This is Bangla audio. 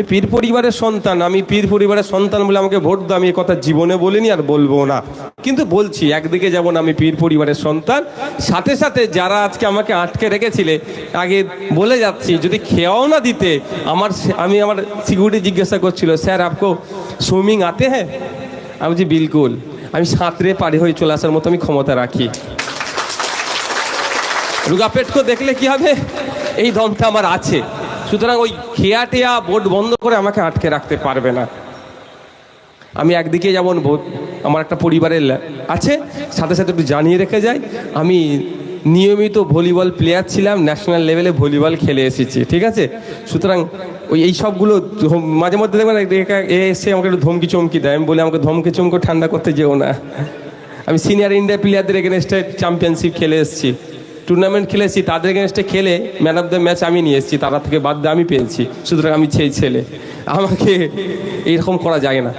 আমি পীর পরিবারের সন্তান, আমি পীর পরিবারের সন্তান বলে আমাকে ভোট দাও, আমি কথা জীবনে বলিনি আর বলব না। কিন্তু বলছি, একদিকে যেমন আমি পীর পরিবারের সন্তান, সাথে সাথে যারা আজকে আমাকে আটকে রেখেছিলে, আগে বলে যাচ্ছি, যদি খেয়াও না দিতে, আমার আমি আমার সিকিউরিটি জিজ্ঞাসা করছিল, স্যার, আপকো সুইমিং আতে হ্যাঁ? আমি বলছি, বিলকুল। আমি সাঁতরে পারি হয়ে চলে আসার মতো আমি ক্ষমতা রাখি। রুগা পেটকো দেখলে কি হবে? এই দমটা আমার আছে। সুতরাং ওই খেয়া টেয়া বোর্ড বন্ধ করে আমাকে আটকে রাখতে পারবে না। আমি একদিকে যেমন আমার একটা পরিবারের আছে, সাথে সাথে একটু জানিয়ে রেখে যাই। আমি নিয়মিত ভলিবল প্লেয়ার ছিলাম ন্যাশনাল লেভেলে ভলিবল খেলে এসেছি, ঠিক আছে? সুতরাং ওই এই সবগুলো মাঝে মধ্যে দেখবেন এ এসে আমাকে একটু ধমকি চমকি দেয়। আমি বলে, আমাকে ধমকি চমকে ঠান্ডা করতে যেও না। আমি সিনিয়র ইন্ডিয়া প্লেয়ারদের এগেনস্টে চ্যাম্পিয়নশিপ খেলে এসেছি। টুর্নামেন্ট খেলেছি, তাদের এগেনস্টে খেলে ম্যান অফ দ্য ম্যাচ আমি নিয়ে এসেছি, তারা থেকে বাদ দিয়ে আমি পেয়েছি। সুতরাং আমি সেই ছেলে। আমাকে এইরকম করা যায় না।